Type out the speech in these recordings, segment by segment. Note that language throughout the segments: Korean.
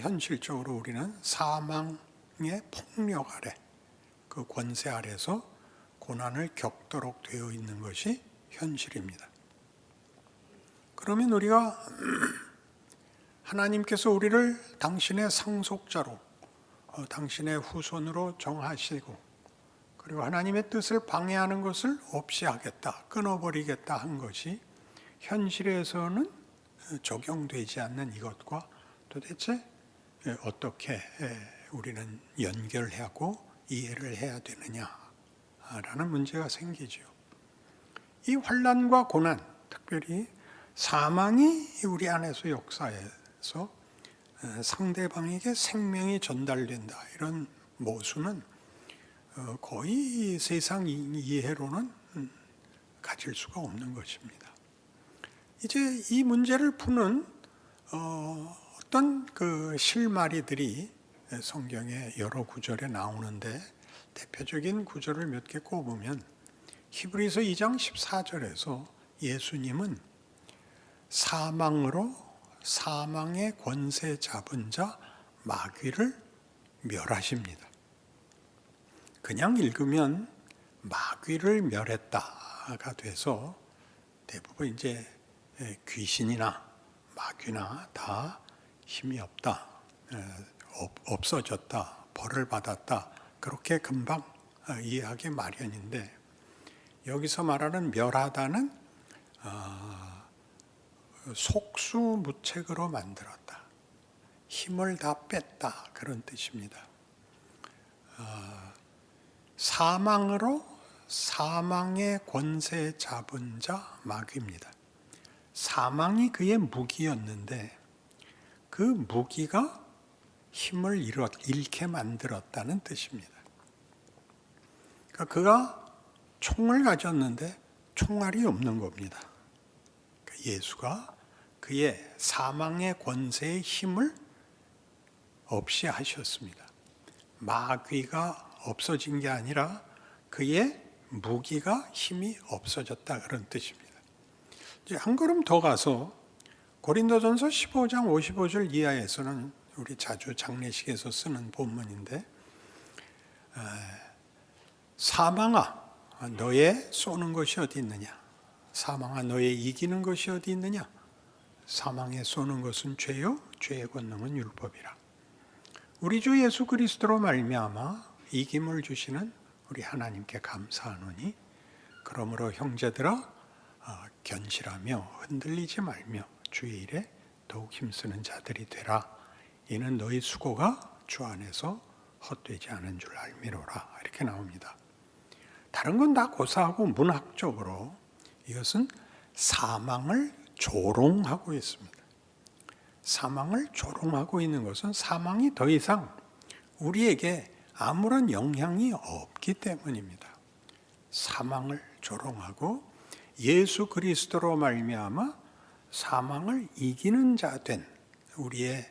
현실적으로 우리는 사망의 폭력 아래 그 권세 아래서 고난을 겪도록 되어 있는 것이 현실입니다. 그러면 우리가 하나님께서 우리를 당신의 상속자로 어, 당신의 후손으로 정하시고 그리고 하나님의 뜻을 방해하는 것을 없이 하겠다, 끊어버리겠다 한 것이 현실에서는 적용되지 않는 이것과 도대체 어떻게 우리는 연결하고 이해를 해야 되느냐라는 문제가 생기죠. 이 환란과 고난, 특별히 사망이 우리 안에서 역사해서 상대방에게 생명이 전달된다 이런 모순은 어, 거의 세상 이해로는 음, 가질 수가 없는 것입니다. 이제 이 문제를 푸는 어, 어떤 그 실마리들이 성경의 여러 구절에 나오는데 대표적인 구절을 몇 개 꼽으면 히브리서 2장 14절에서 예수님은 사망으로 사망의 권세 잡은 자 마귀를 멸하십니다. 그냥 읽으면 마귀를 멸했다가 돼서 대부분 이제 귀신이나 마귀나 다 힘이 없다, 없어졌다, 벌을 받았다. 그렇게 금방 어, 이해하기 마련인데 여기서 말하는 멸하다는 어, 속수무책으로 만들었다, 힘을 다 뺐다. 그런 뜻입니다. 어, 사망으로 사망의 권세 잡은 자 마귀입니다. 사망이 그의 무기였는데 그 무기가 힘을 잃게 만들었다는 뜻입니다. 그러니까 그가 총을 가졌는데 총알이 없는 겁니다. 그러니까 예수가 그의 사망의 권세의 힘을 없이 하셨습니다. 마귀가 없어진 게 아니라 그의 무기가 힘이 없어졌다 그런 뜻입니다. 이제 한 걸음 더 가서 고린도전서 15장 55절 이하에서는 우리 자주 장례식에서 쓰는 본문인데 사망아 너의 쏘는 것이 어디 있느냐? 사망아 너의 이기는 것이 어디 있느냐? 사망에 쏘는 것은 죄요? 죄의 권능은 율법이라. 우리 주 예수 그리스도로 말미암아 이김을 주시는 우리 하나님께 감사하노니 그러므로 형제들아 어, 견실하며 흔들리지 말며 주의 일에 더욱 힘쓰는 자들이 되라 이는 너희 수고가 주 안에서 헛되지 않은 줄 알미로라 이렇게 나옵니다. 다른 건 다 고사하고 문학적으로 이것은 사망을 조롱하고 있습니다. 사망을 조롱하고 있는 것은 사망이 더 이상 우리에게 아무런 영향이 없기 때문입니다. 사망을 조롱하고 예수 그리스도로 말미암아 사망을 이기는 자 된 우리의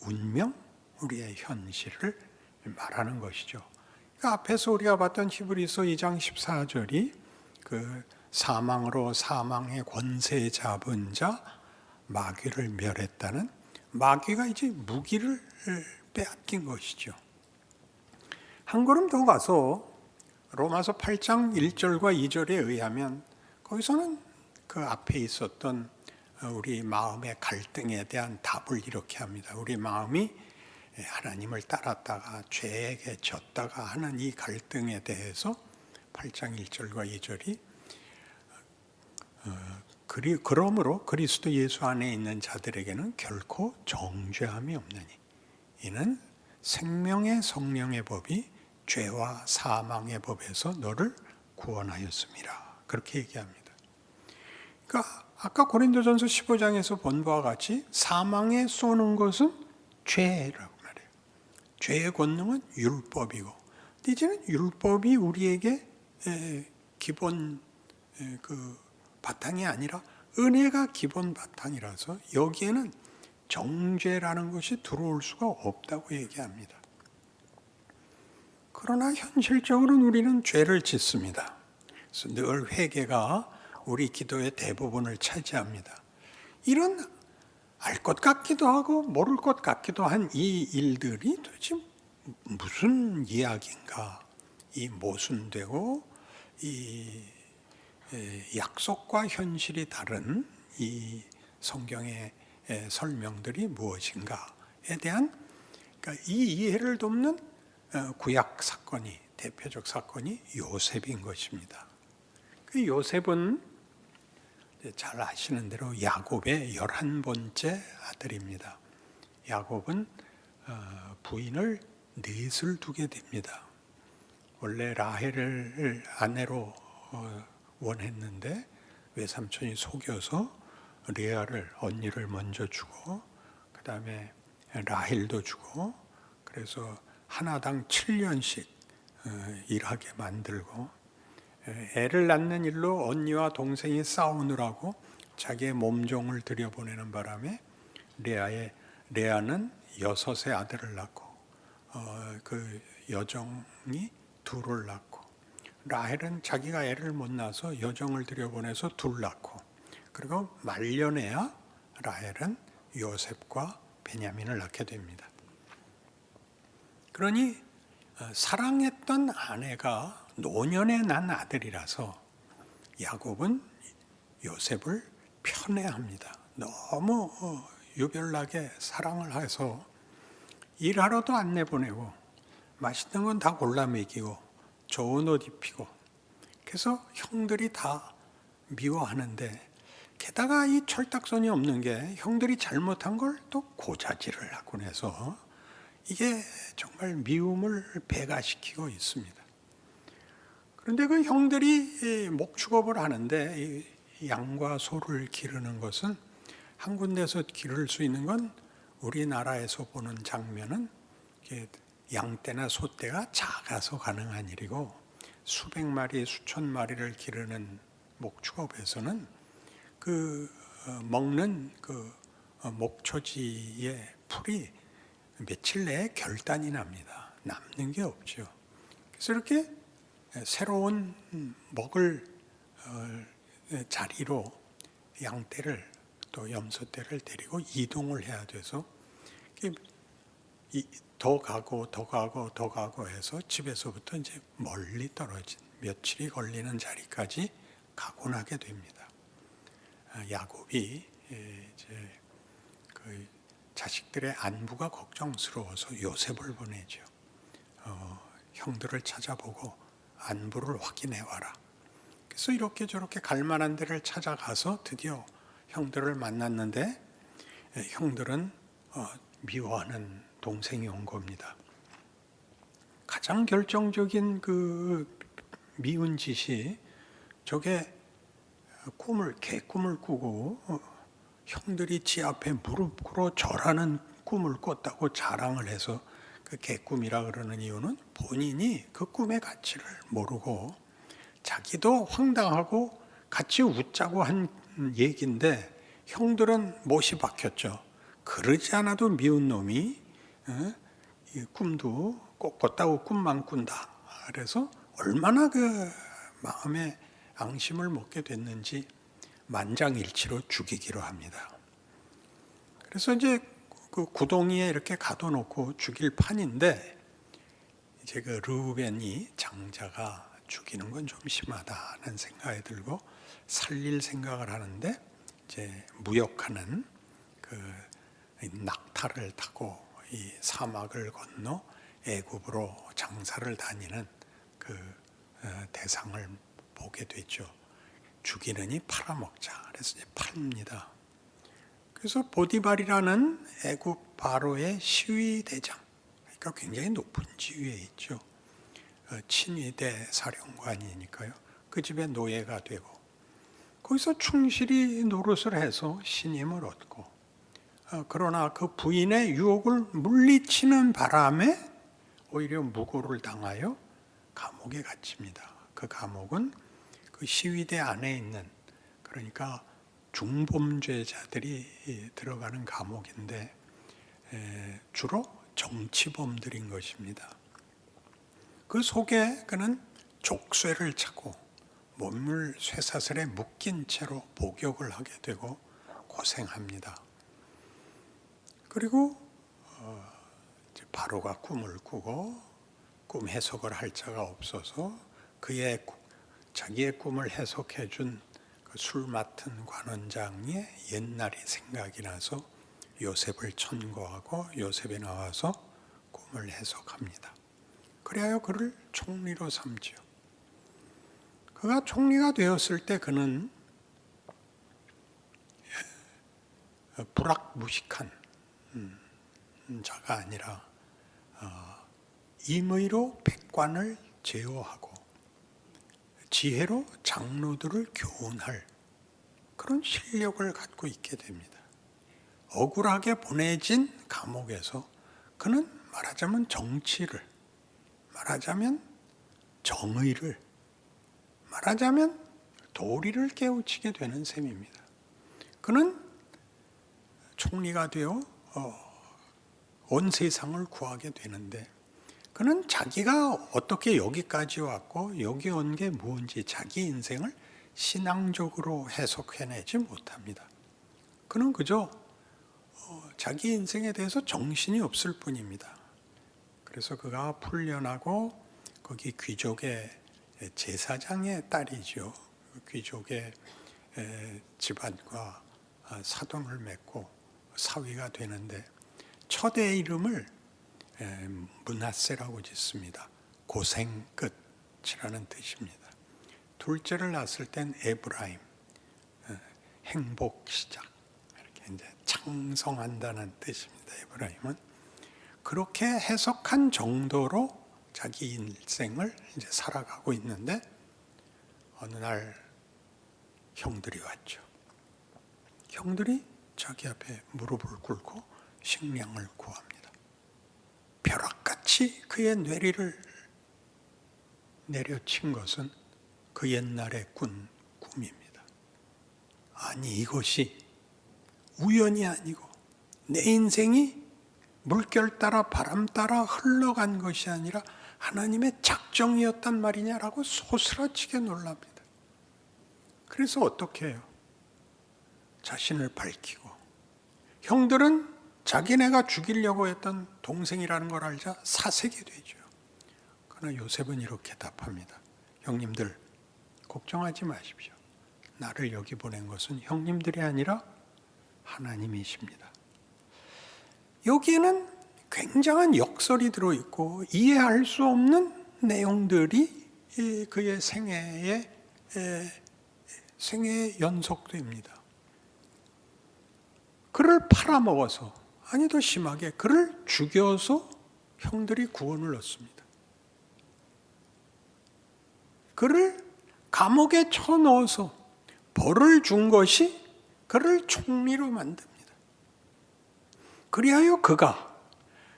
운명, 우리의 현실을 말하는 것이죠. 그 앞에서 우리가 봤던 히브리서 2장 14절이 그 사망으로 사망의 권세 잡은 자 마귀를 멸했다는 마귀가 이제 무기를 빼앗긴 것이죠. 한 걸음 더 가서 로마서 8장 1절과 2절에 의하면 거기서는 그 앞에 있었던 우리 마음의 갈등에 대한 답을 이렇게 합니다. 우리 마음이 하나님을 따랐다가 죄에게 졌다가 하는 이 갈등에 대해서 8장 1절과 2절이 어, 그리 그러므로 그리스도 예수 안에 있는 자들에게는 결코 정죄함이 없느니 이는 생명의 성령의 법이 죄와 사망의 법에서 너를 구원하였습니다. 그렇게 얘기합니다. 그러니까 아까 고린도전서 15장에서 본 바와 같이 사망에 쏘는 것은 죄라고 말해요. 죄의 권능은 율법이고 이제는 율법이 우리에게 기본 그 바탕이 아니라 은혜가 기본 바탕이라서 여기에는 정죄라는 것이 들어올 수가 없다고 얘기합니다. 그러나 현실적으로는 우리는 죄를 짓습니다. 그래서 늘 회개가 우리 기도의 대부분을 차지합니다. 이런 알 것 같기도 하고 모를 것 같기도 한 이 일들이 도대체 무슨 이야기인가? 이 모순되고 이 에, 약속과 현실이 다른 이 성경의 에, 설명들이 무엇인가에 대한 그러니까 이 이해를 돕는 어, 구약 사건이 대표적 사건이 요셉인 것입니다. 그 요셉은 잘 아시는 대로 야곱의 열한 번째 아들입니다. 야곱은 어, 부인을 넷을 두게 됩니다. 원래 라헬을 아내로 어, 원했는데 외삼촌이 속여서 레아를 언니를 먼저 주고 그 다음에 라헬도 주고 그래서 하나당 7년씩 어, 일하게 만들고 에, 애를 낳는 일로 언니와 동생이 싸우느라고 자기의 몸종을 들여보내는 바람에 레아의 레아는 여섯의 아들을 낳고 어, 그 여정이 둘을 낳고 라헬은 자기가 애를 못 낳아서 여정을 들여보내서 둘 낳고 그리고 말년에야 라헬은 요셉과 베냐민을 낳게 됩니다. 그러니 어, 사랑했던 아내가 노년에 난 아들이라서 야곱은 요셉을 편애합니다. 너무 어, 유별나게 사랑을 해서 일하러도 안 내보내고 맛있는 건 다 골라 먹이고 좋은 옷 입히고 그래서 형들이 다 미워하는데 게다가 이 철딱선이 없는 게 형들이 잘못한 걸 또 고자질을 하곤 해서 이게 정말 미움을 배가시키고 있습니다. 그런데 그 형들이 목축업을 하는데 이 양과 소를 기르는 것은 한 군데서 기를 수 있는 건 우리나라에서 보는 장면은 양떼나 소떼가 작아서 가능한 일이고 수백 마리, 수천 마리를 기르는 목축업에서는 그 어, 먹는 그 어, 목초지의 풀이 며칠 내에 결단이 납니다. 남는 게 없죠. 그래서 이렇게 새로운 먹을 어, 자리로 양떼를 또 염소떼를 데리고 이동을 해야 돼서 더 가고 더 가고 더 가고 해서 집에서부터 이제 멀리 떨어진 며칠이 걸리는 자리까지 가곤 하게 됩니다. 아, 야곱이 예, 이제 그 자식들의 안부가 걱정스러워서 요셉을 보내죠. 어, 형들을 찾아보고 안부를 확인해 와라. 그래서 이렇게 저렇게 갈 만한 데를 찾아가서 드디어 형들을 만났는데 예, 형들은 어, 미워하는 동생이 온 겁니다. 가장 결정적인 그 미운 짓이 저게 꿈을 개 꿈을 꾸고 어, 형들이 지 앞에 무릎 꿇어 절하는 꿈을 꿨다고 자랑을 해서 그 개꿈이라 그러는 이유는 본인이 그 꿈의 가치를 모르고 자기도 황당하고 같이 웃자고 한 얘기인데 형들은 못이 박혔죠. 그러지 않아도 미운 놈이 어? 이 꿈도 꼭 꿨다고 꿈만 꾼다. 그래서 얼마나 그 마음에 앙심을 먹게 됐는지 만장일치로 죽이기로 합니다. 그래서 이제 그 구덩이에 이렇게 가둬놓고 죽일 판인데 이제 그 르우벤이 장자가 죽이는 건 좀 심하다는 생각이 들고 살릴 생각을 하는데 이제 무역하는 그 낙타를 타고 이 사막을 건너 애굽으로 장사를 다니는 그 어, 대상을 보게 되죠. 죽이느니 팔아먹자. 그래서 이제 팝니다. 그래서 보디발이라는 애굽 바로의 시위 대장, 그러니까 굉장히 높은 지위에 있죠. 어, 친위대 사령관이니까요. 그 집의 노예가 되고 거기서 충실히 노릇을 해서 신임을 얻고 어, 그러나 그 부인의 유혹을 물리치는 바람에 오히려 무고를 당하여 감옥에 갇힙니다. 그 감옥은 그 시위대 안에 있는 그러니까 중범죄자들이 들어가는 감옥인데 주로 정치범들인 것입니다. 그 속에 그는 족쇄를 차고 몸을 쇠사슬에 묶인 채로 복역을 하게 되고 고생합니다. 그리고 어, 바로가 꿈을 꾸고 꿈 해석을 할 자가 없어서 그의 꾸- 자기의 꿈을 해석해 준그 술 맡은 관원장의 옛날이 생각이 나서 요셉을 천거하고 요셉에 나와서 꿈을 해석합니다. 그리하여 그를 총리로 삼지요. 그가 총리가 되었을 때 그는 예, 불악무식한 음, 자가 아니라 어, 임의로 백관을 제어하고 지혜로 장로들을 교훈할 그런 실력을 갖고 있게 됩니다. 억울하게 보내진 감옥에서 그는 말하자면 정치를 말하자면 정의를 말하자면 도리를 깨우치게 되는 셈입니다. 그는 총리가 되어 어, 온 세상을 구하게 되는데 그는 자기가 어떻게 여기까지 왔고 여기 온게 무엇인지 자기 인생을 신앙적으로 해석해내지 못합니다. 그는 그저 어, 자기 인생에 대해서 정신이 없을 뿐입니다. 그래서 그가 풀려나고 거기 귀족의 제사장의 딸이죠. 귀족의 에, 집안과 아, 사돈을 맺고 사위가 되는데 첫의 이름을 에, 문하세라고 짓습니다. 고생 끝이라는 뜻입니다. 둘째를 낳았을 땐 에브라임, 에, 행복 시작 이렇게 이제 창성한다는 뜻입니다. 에브라임은 그렇게 해석한 정도로 자기 인생을 이제 살아가고 있는데 어느 날 형들이 왔죠. 형들이 자기 앞에 무릎을 꿇고 식량을 구합니다. 벼락같이 그의 뇌리를 내려친 것은 그 옛날의 꾼 꿈입니다. 아니 이것이 우연이 아니고 내 인생이 물결 따라 바람 따라 흘러간 것이 아니라 하나님의 작정이었단 말이냐라고 소스라치게 놀랍니다. 그래서 어떻게 해요? 자신을 밝히고 형들은 자기네가 죽이려고 했던 동생이라는 걸 알자 사색이 되죠. 그러나 요셉은 이렇게 답합니다. 형님들 걱정하지 마십시오. 나를 여기 보낸 것은 형님들이 아니라 하나님이십니다. 여기에는 굉장한 역설이 들어있고 이해할 수 없는 내용들이 이 그의 생애의 에, 생애의 연속됩니다. 그를 팔아먹어서 아니 더 심하게 그를 죽여서 형들이 구원을 얻습니다. 그를 감옥에 쳐넣어서 벌을 준 것이 그를 총리로 만듭니다. 그리하여 그가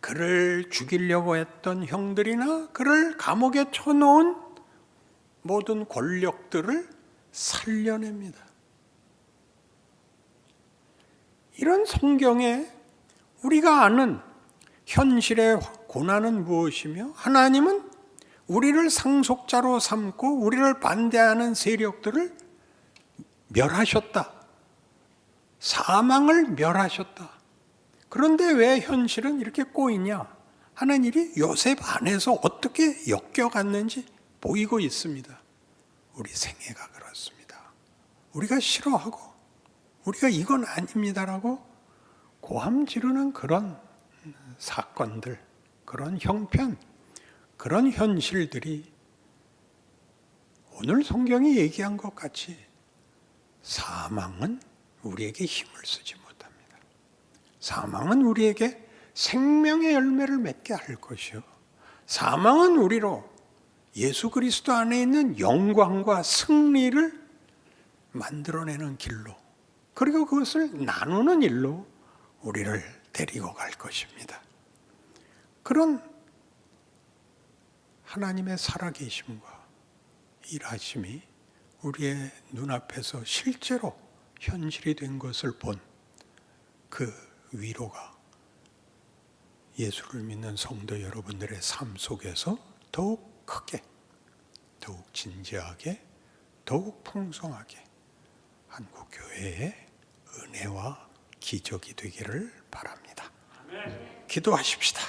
그를 죽이려고 했던 형들이나 그를 감옥에 쳐놓은 모든 권력들을 살려냅니다. 이런 성경에 우리가 아는 현실의 고난은 무엇이며 하나님은 우리를 상속자로 삼고 우리를 반대하는 세력들을 멸하셨다. 사망을 멸하셨다. 그런데 왜 현실은 이렇게 꼬이냐? 하는 일이 요셉 안에서 어떻게 엮여갔는지 보이고 있습니다. 우리 생애가 그렇습니다. 우리가 싫어하고 우리가 이건 아닙니다라고 고함 지르는 그런 사건들, 그런 형편, 그런 현실들이 오늘 성경이 얘기한 것 같이 사망은 우리에게 힘을 쓰지 못합니다. 사망은 우리에게 생명의 열매를 맺게 할 것이요. 사망은 우리로 예수 그리스도 안에 있는 영광과 승리를 만들어내는 길로 그리고 그것을 나누는 일로 우리를 데리고 갈 것입니다. 그런 하나님의 살아계심과 일하심이 우리의 눈앞에서 실제로 현실이 된 것을 본 그 위로가 예수를 믿는 성도 여러분들의 삶 속에서 더욱 크게, 더욱 진지하게, 더욱 풍성하게 한국 교회의 은혜와 기적이 되기를 바랍니다. 기도하십시다.